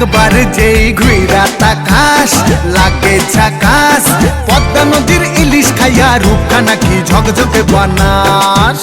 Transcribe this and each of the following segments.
একবার যেই ঘুইরা তাকাস লাগে ঝাকাস পদ্মা নদীর ইলিশ খাইয়া রূপখানা কি ঝকঝকে বানাস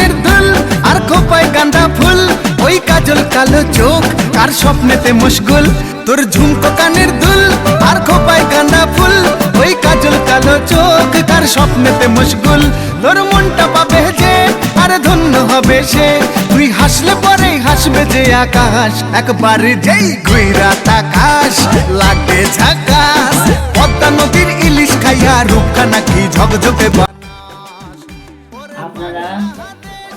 কানের দুল, আর খোপায় গাঁদা ফুল। ওই কাজল কালো চোখ কার স্বপ্নেতে মুশগুল তোর ঝুমকো কানের দুল, আর খোপায় গাঁদা ফুল। ওই কাজল কালো চোখ কার স্বপ্নেতে মুশগুল তোর মনটা পাবে যে, আর ধন্য হবে সে। তুই হাসলে পরেই হাসবে যে আকাশ। একবার যেই ঘুইরা তাকাস, লাগে ঝাকাস। পদ্মা নদীর ইলিশ খাইয়া রূপখানা কি ঝকঝকে আপনারা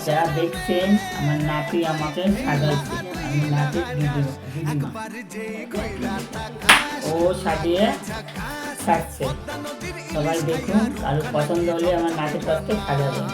যারা দেখছে আমার নাতি আমাকে সাজাইছে। আমি নাতি ও সাজিয়ে থাকছে সবাই দেখুন, কারও পছন্দ হলে আমার নাতি সত্যি সাজাবেন।